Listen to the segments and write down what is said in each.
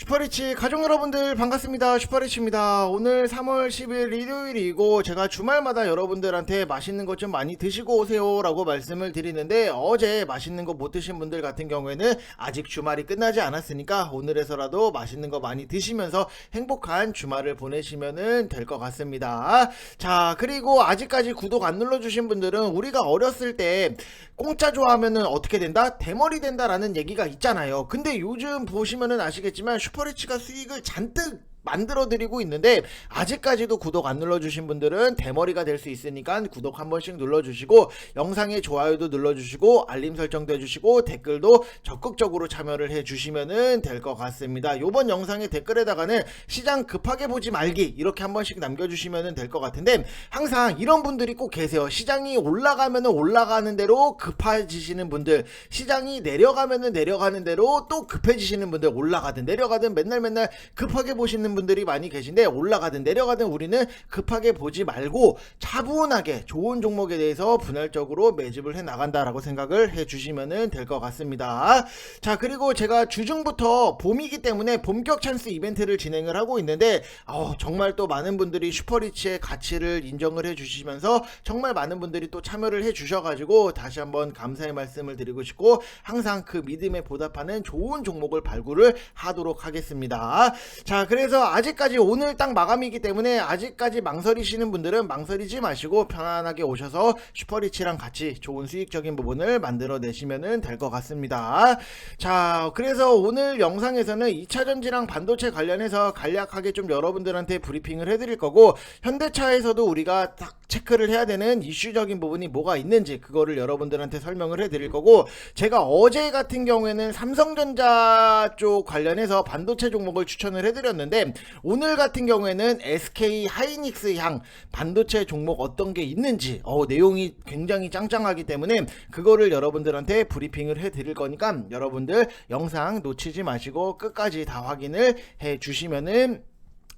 슈퍼리치 가족 여러분들 반갑습니다. 슈퍼리치입니다. 오늘 3월 10일 일요일이고 제가 주말마다 여러분들한테 맛있는 것 좀 많이 드시고 오세요 라고 말씀을 드리는데 어제 맛있는 거 못 드신 분들 같은 경우에는 아직 주말이 끝나지 않았으니까 오늘에서라도 맛있는 거 많이 드시면서 행복한 주말을 보내시면 될 것 같습니다. 자 그리고 아직까지 구독 안 눌러주신 분들은 우리가 어렸을 때 공짜 좋아하면은 어떻게 된다? 대머리 된다 라는 얘기가 있잖아요. 근데 요즘 보시면은 아시겠지만 슈퍼리치가 수익을 잔뜩 만들어 드리고 있는데 아직까지도 구독 안 눌러 주신 분들은 대머리가 될 수 있으니까 구독 한 번씩 눌러 주시고 영상에 좋아요도 눌러 주시고 알림 설정도 해 주시고 댓글도 적극적으로 참여를 해 주시면은 될것 같습니다. 요번 영상의 댓글에다가는 시장 급하게 보지 말기 이렇게 한 번씩 남겨 주시면은 될것 같은데 항상 이런 분들이 꼭 계세요. 시장이 올라가면은 올라가는 대로 급해지시는 분들, 시장이 내려가면은 내려가는 대로 또 급해지시는 분들, 올라가든 내려가든 맨날 맨날 급하게 보시는 분들이 많이 계신데 올라가든 내려가든 우리는 급하게 보지 말고 차분하게 좋은 종목에 대해서 분할적으로 매집을 해 나간다라고 생각을 해 주시면은 될것 같습니다. 자, 그리고 제가 주중부터 봄이기 때문에 본격 찬스 이벤트를 진행을 하고 있는데 어, 정말 또 많은 분들이 슈퍼리치의 가치를 인정을 해 주시면서 정말 많은 분들이 또 참여를 해 주셔가지고 다시 한번 감사의 말씀을 드리고 싶고 항상 그 믿음에 보답하는 좋은 종목을 발굴을 하도록 하겠습니다. 자, 그래서 아직까지 오늘 딱 마감이기 때문에 아직까지 망설이시는 분들은 망설이지 마시고 편안하게 오셔서 슈퍼리치랑 같이 좋은 수익적인 부분을 만들어 내시면 될 것 같습니다. 자, 그래서 오늘 영상에서는 2차전지랑 반도체 관련해서 간략하게 좀 여러분들한테 브리핑을 해드릴 거고 현대차에서도 우리가 딱 체크를 해야 되는 이슈적인 부분이 뭐가 있는지 그거를 여러분들한테 설명을 해드릴 거고 제가 어제 같은 경우에는 삼성전자 쪽 관련해서 반도체 종목을 추천을 해드렸는데 오늘 같은 경우에는 SK 하이닉스 향 반도체 종목 어떤 게 있는지 어, 내용이 굉장히 짱짱하기 때문에 그거를 여러분들한테 브리핑을 해드릴 거니까 여러분들 영상 놓치지 마시고 끝까지 다 확인을 해 주시면은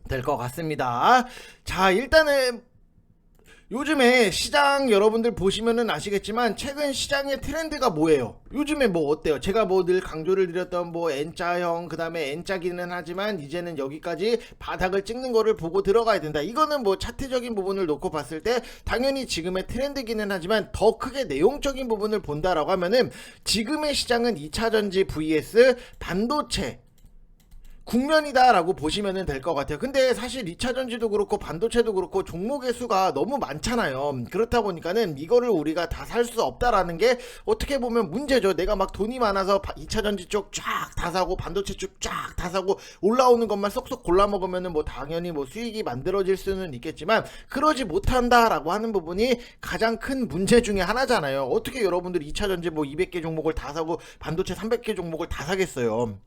될 것 같습니다. 자, 일단은 요즘에 시장 여러분들 보시면은 아시겠지만 최근 시장의 트렌드가 뭐예요? 요즘에 뭐 어때요? 제가 뭐 늘 강조를 드렸던 뭐 N자형 그다음에 N자기는 하지만 이제는 여기까지 바닥을 찍는 거를 보고 들어가야 된다. 이거는 뭐 차트적인 부분을 놓고 봤을 때 당연히 지금의 트렌드기는 하지만 더 크게 내용적인 부분을 본다라고 하면은 지금의 시장은 2차 전지 vs 반도체 국면이다라고 보시면 될 것 같아요. 근데 사실 2차 전지도 그렇고 반도체도 그렇고 종목의 수가 너무 많잖아요. 그렇다 보니까는 이거를 우리가 다 살 수 없다라는 게 어떻게 보면 문제죠. 내가 막 돈이 많아서 2차 전지 쪽 쫙 다 사고 반도체 쪽 쫙 다 사고 올라오는 것만 쏙쏙 골라 먹으면은 뭐 당연히 뭐 수익이 만들어질 수는 있겠지만 그러지 못한다라고 하는 부분이 가장 큰 문제 중에 하나잖아요. 어떻게 여러분들이 2차 전지 뭐 200개 종목을 다 사고 반도체 300개 종목을 다 사겠어요.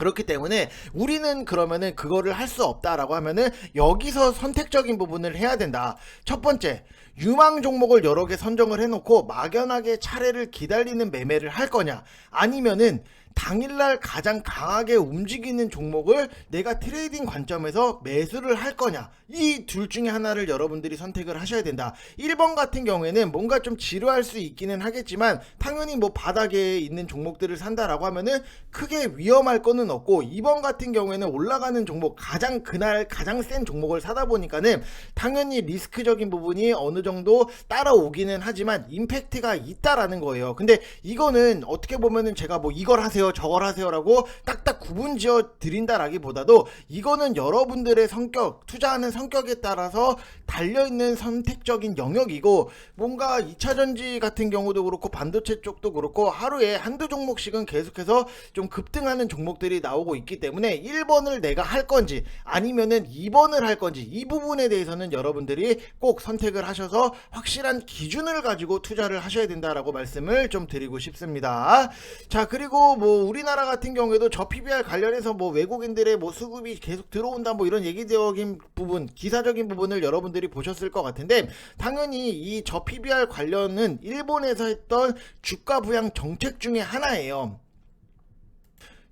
그렇기 때문에 우리는 그러면은 그거를 할 수 없다라고 하면은 여기서 선택적인 부분을 해야 된다. 첫 번째, 유망 종목을 여러 개 선정을 해놓고 막연하게 차례를 기다리는 매매를 할 거냐, 아니면은 당일날 가장 강하게 움직이는 종목을 내가 트레이딩 관점에서 매수를 할 거냐. 이 둘 중에 하나를 여러분들이 선택을 하셔야 된다. 1번 같은 경우에는 뭔가 좀 지루할 수 있기는 하겠지만 당연히 뭐 바닥에 있는 종목들을 산다라고 하면은 크게 위험할 거는 없고 2번 같은 경우에는 올라가는 종목 가장 그날 가장 센 종목을 사다 보니까는 당연히 리스크적인 부분이 어느 정도 따라오기는 하지만 임팩트가 있다라는 거예요. 근데 이거는 어떻게 보면은 제가 뭐 이걸 하세요 저걸 하세요라고 딱딱 구분 지어 드린다라기보다도 이거는 여러분들의 성격 투자하는 성격에 따라서 달려있는 선택적인 영역이고 뭔가 2차 전지 같은 경우도 그렇고 반도체 쪽도 그렇고 하루에 한두 종목씩은 계속해서 좀 급등하는 종목들이 나오고 있기 때문에 1번을 내가 할 건지 아니면은 2번을 할 건지 이 부분에 대해서는 여러분들이 꼭 선택을 하셔서 확실한 기준을 가지고 투자를 하셔야 된다라고 말씀을 좀 드리고 싶습니다. 자, 그리고 뭐 우리나라 같은 경우에도 저 PBR 관련해서 뭐 외국인들의 뭐 수급이 계속 들어온다 뭐 이런 얘기적인 부분, 기사적인 부분을 여러분들이 보셨을 것 같은데 당연히 이 저 PBR 관련은 일본에서 했던 주가 부양 정책 중에 하나예요.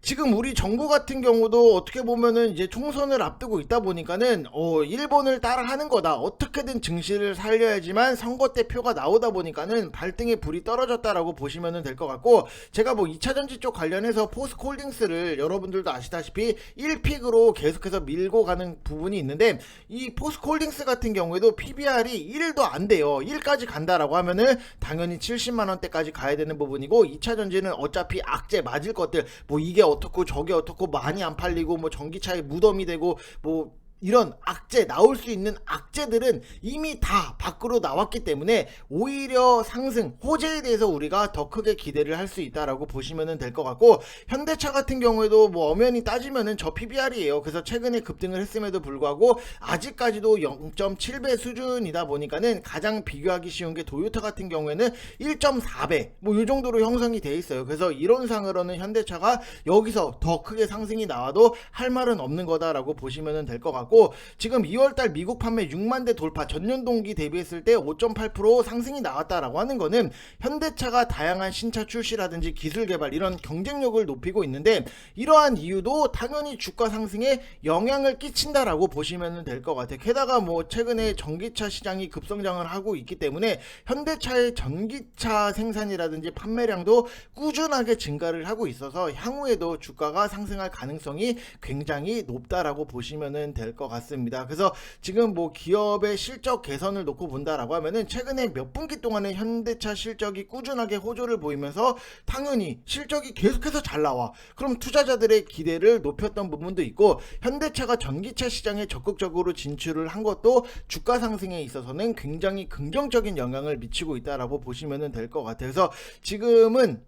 지금 우리 정부 같은 경우도 어떻게 보면은 이제 총선을 앞두고 있다 보니까는 어 일본을 따라하는 거다. 어떻게든 증시를 살려야지만 선거 때 표가 나오다 보니까는 발등에 불이 떨어졌다라고 보시면은 될 것 같고 제가 뭐 2차 전지 쪽 관련해서 포스콜딩스를 여러분들도 아시다시피 1픽으로 계속해서 밀고 가는 부분이 있는데 이 포스콜딩스 같은 경우에도 PBR이 1도 안 돼요. 1까지 간다라고 하면은 당연히 70만 원대까지 가야 되는 부분이고 2차 전지는 어차피 악재 맞을 것들 뭐 이게 어떻고 저게 어떻고 많이 안 팔리고 뭐 전기차에 무덤이 되고 뭐 이런 악재 나올 수 있는 악재들은 이미 다 밖으로 나왔기 때문에 오히려 상승 호재에 대해서 우리가 더 크게 기대를 할 수 있다라고 보시면 될 것 같고 현대차 같은 경우에도 뭐 엄연히 따지면은 저 PBR이에요. 그래서 최근에 급등을 했음에도 불구하고 아직까지도 0.7배 수준이다 보니까는 가장 비교하기 쉬운 게 도요타 같은 경우에는 1.4배 뭐 이 정도로 형성이 돼 있어요. 그래서 이론상으로는 현대차가 여기서 더 크게 상승이 나와도 할 말은 없는 거다라고 보시면 될 것 같고 지금 2월달 미국 판매 6만 대 돌파 전년 동기 대비했을 때 5.8% 상승이 나왔다라고 하는 거는 현대차가 다양한 신차 출시라든지 기술 개발 이런 경쟁력을 높이고 있는데 이러한 이유도 당연히 주가 상승에 영향을 끼친다라고 보시면 될 것 같아요. 게다가 뭐 최근에 전기차 시장이 급성장을 하고 있기 때문에 현대차의 전기차 생산이라든지 판매량도 꾸준하게 증가를 하고 있어서 향후에도 주가가 상승할 가능성이 굉장히 높다라고 보시면 될것 같습니다. 그래서 지금 뭐 기업의 실적 개선을 놓고 본다라고 하면은 최근에 몇 분기 동안에 현대차 실적이 꾸준하게 호조를 보이면서 당연히 실적이 계속해서 잘 나와. 그럼 투자자들의 기대를 높였던 부분도 있고 현대차가 전기차 시장에 적극적으로 진출을 한 것도 주가 상승에 있어서는 굉장히 긍정적인 영향을 미치고 있다라고 보시면 될 것 같아요. 그래서 지금은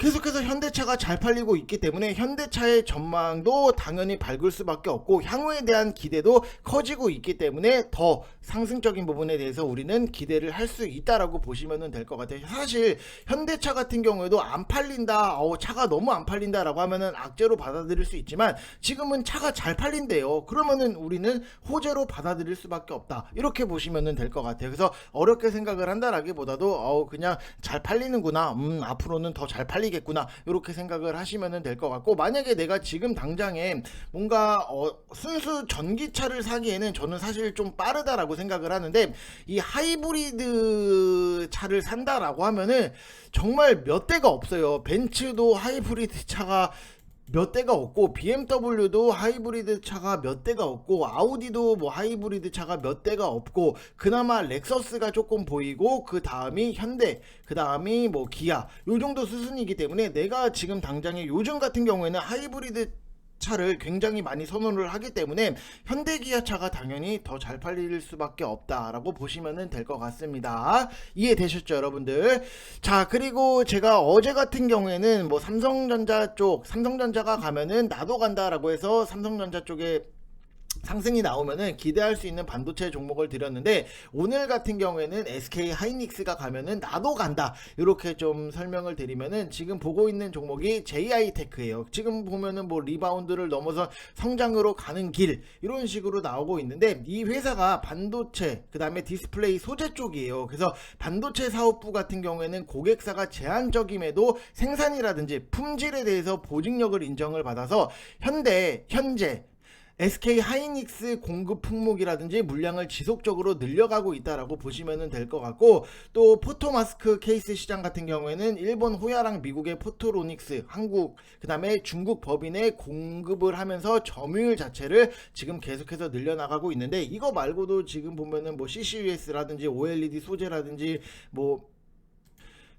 계속해서 현대차가 잘 팔리고 있기 때문에 현대차의 전망도 당연히 밝을 수밖에 없고 향후에 대한 기대도 커지고 있기 때문에 더 상승적인 부분에 대해서 우리는 기대를 할 수 있다라고 보시면 될 것 같아요. 사실 현대차 같은 경우에도 안 팔린다, 어, 차가 너무 안 팔린다라고 하면은 악재로 받아들일 수 있지만 지금은 차가 잘 팔린대요. 그러면은 우리는 호재로 받아들일 수밖에 없다. 이렇게 보시면 될 것 같아요. 그래서 어렵게 생각을 한다라기보다도 어, 그냥 잘 팔리는구나. 음, 앞으로는 더 잘 팔리 겠구나. 이렇게 생각을 하시면 될 것 같고 만약에 내가 지금 당장에 뭔가 어, 순수 전기차를 사기에는 저는 사실 좀 빠르다라고 생각을 하는데 이 하이브리드 차를 산다라고 하면은 정말 몇 대가 없어요. 벤츠도 하이브리드 차가 몇 대가 없고 BMW도 하이브리드 차가 몇 대가 없고 아우디도 뭐 하이브리드 차가 몇 대가 없고 그나마 렉서스가 조금 보이고 그 다음이 현대 그 다음이 뭐 기아 요 정도 수준이기 때문에 내가 지금 당장에 요즘 같은 경우에는 하이브리드 차를 굉장히 많이 선호를 하기 때문에 현대기아 차가 당연히 더 잘 팔릴 수밖에 없다라고 보시면 될 것 같습니다. 이해되셨죠, 여러분들? 자, 그리고 제가 어제 같은 경우에는 뭐 삼성전자 쪽, 삼성전자가 가면은 나도 간다라고 해서 삼성전자 쪽에 상승이 나오면은 기대할 수 있는 반도체 종목을 드렸는데 오늘 같은 경우에는 SK 하이닉스가 가면은 나도 간다 이렇게 좀 설명을 드리면은 지금 보고 있는 종목이 JI 테크예요. 지금 보면은 뭐 리바운드를 넘어서 성장으로 가는 길 이런 식으로 나오고 있는데 이 회사가 반도체 그다음에 디스플레이 소재 쪽이에요. 그래서 반도체 사업부 같은 경우에는 고객사가 제한적임에도 생산이라든지 품질에 대해서 보증력을 인정을 받아서 현대 현재 SK 하이닉스 공급 품목이라든지 물량을 지속적으로 늘려가고 있다라고 보시면 될 것 같고 또 포토마스크 케이스 시장 같은 경우에는 일본 호야랑 미국의 포토로닉스, 한국 그 다음에 중국 법인에 공급을 하면서 점유율 자체를 지금 계속해서 늘려나가고 있는데 이거 말고도 지금 보면은 뭐 CCUS라든지 OLED 소재라든지 뭐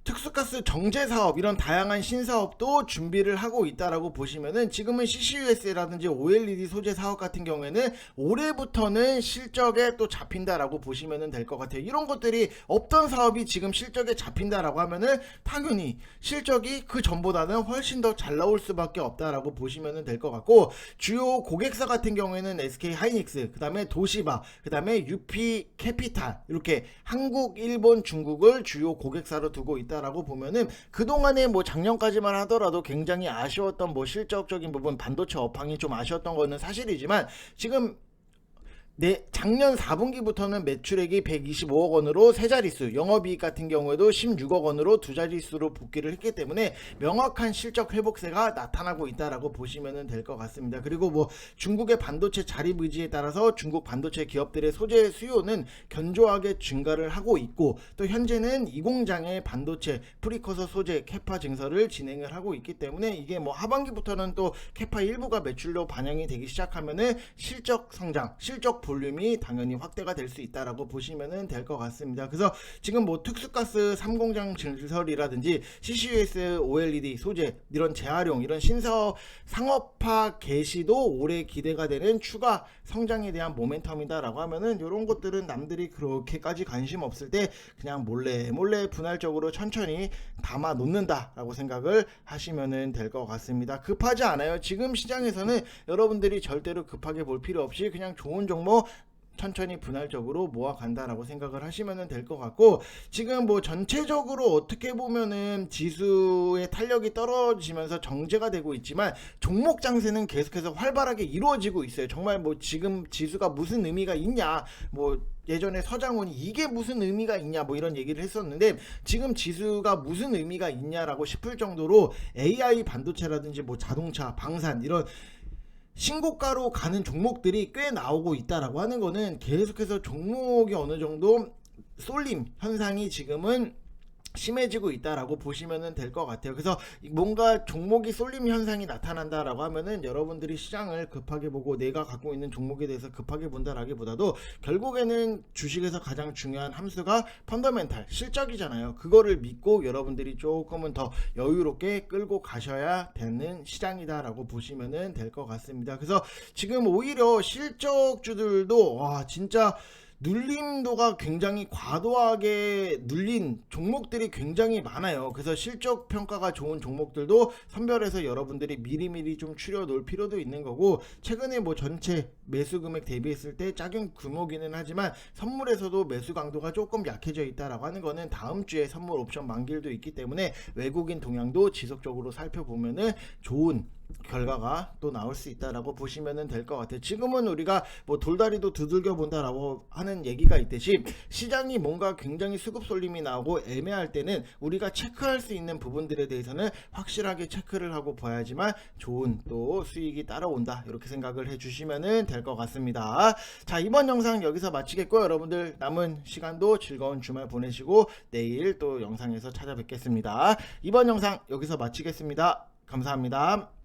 특수가스 정제 사업 이런 다양한 신사업도 준비를 하고 있다라고 보시면은 지금은 CCUS라든지 OLED 소재 사업 같은 경우에는 올해부터는 실적에 또 잡힌다라고 보시면은 될 것 같아요. 이런 것들이 없던 사업이 지금 실적에 잡힌다라고 하면은 당연히 실적이 그 전보다는 훨씬 더 잘 나올 수밖에 없다라고 보시면은 될 것 같고 주요 고객사 같은 경우에는 SK 하이닉스, 그다음에 도시바, 그다음에 UP 캐피탈 이렇게 한국, 일본, 중국을 주요 고객사로 두고 있다. 있다라고 보면은 그동안에 뭐 작년까지만 하더라도 굉장히 아쉬웠던 뭐 실적적인 부분 반도체 업황이 좀 아쉬웠던 거는 사실이지만 지금 네, 작년 4분기부터는 매출액이 125억 원으로 세 자릿수, 영업이익 같은 경우에도 16억 원으로 두 자릿수로 복귀를 했기 때문에 명확한 실적 회복세가 나타나고 있다라고 보시면 될 것 같습니다. 그리고 뭐 중국의 반도체 자립 의지에 따라서 중국 반도체 기업들의 소재 수요는 견조하게 증가를 하고 있고 또 현재는 이 공장의 반도체 프리커서 소재 캐파 증설을 진행을 하고 있기 때문에 이게 뭐 하반기부터는 또 캐파 일부가 매출로 반영이 되기 시작하면은 실적 성장, 실적 볼륨이 당연히 확대가 될 수 있다라고 보시면 될 것 같습니다. 그래서 지금 뭐 특수가스 3공장 증설이라든지 CCUS OLED 소재 이런 재활용 이런 신사업 상업화 개시도 올해 기대가 되는 추가 성장에 대한 모멘텀이다라고 하면은 이런 것들은 남들이 그렇게까지 관심 없을 때 그냥 몰래 몰래 분할적으로 천천히 담아 놓는다라고 생각을 하시면은 될 것 같습니다. 급하지 않아요. 지금 시장에서는 여러분들이 절대로 급하게 볼 필요 없이 그냥 좋은 종목 천천히 분할적으로 모아간다라고 생각을 하시면 될 것 같고 지금 뭐 전체적으로 어떻게 보면은 지수의 탄력이 떨어지면서 정제가 되고 있지만 종목 장세는 계속해서 활발하게 이루어지고 있어요. 정말 뭐 지금 지수가 무슨 의미가 있냐 뭐 예전에 서장훈이 이게 무슨 의미가 있냐 뭐 이런 얘기를 했었는데 지금 지수가 무슨 의미가 있냐라고 싶을 정도로 AI 반도체라든지 뭐 자동차, 방산 이런 신고가로 가는 종목들이 꽤 나오고 있다라고 하는 거는 계속해서 종목이 어느 정도 쏠림 현상이 지금은 심해지고 있다라고 보시면 될 것 같아요. 그래서 뭔가 종목이 쏠림 현상이 나타난다라고 하면은 여러분들이 시장을 급하게 보고 내가 갖고 있는 종목에 대해서 급하게 본다라기보다도 결국에는 주식에서 가장 중요한 함수가 펀더멘탈 실적이잖아요. 그거를 믿고 여러분들이 조금은 더 여유롭게 끌고 가셔야 되는 시장이다라고 보시면 될 것 같습니다. 그래서 지금 오히려 실적주들도 와 진짜 눌림도가 굉장히 과도하게 눌린 종목들이 굉장히 많아요. 그래서 실적 평가가 좋은 종목들도 선별해서 여러분들이 미리미리 좀 추려 놓을 필요도 있는 거고 최근에 뭐 전체 매수 금액 대비했을 때 작은 규모기는 하지만 선물에서도 매수 강도가 조금 약해져 있다라고 하는 거는 다음 주에 선물 옵션 만기일도 있기 때문에 외국인 동향도 지속적으로 살펴보면은 좋은 결과가 또 나올 수 있다라고 보시면 될 것 같아요. 지금은 우리가 뭐 돌다리도 두들겨 본다라고 하는 얘기가 있듯이 시장이 뭔가 굉장히 수급 쏠림이 나오고 애매할 때는 우리가 체크할 수 있는 부분들에 대해서는 확실하게 체크를 하고 봐야지만 좋은 또 수익이 따라온다 이렇게 생각을 해주시면 될 것 같습니다. 자 이번 영상 여기서 마치겠고요. 여러분들 남은 시간도 즐거운 주말 보내시고 내일 또 영상에서 찾아뵙겠습니다. 이번 영상 여기서 마치겠습니다. 감사합니다.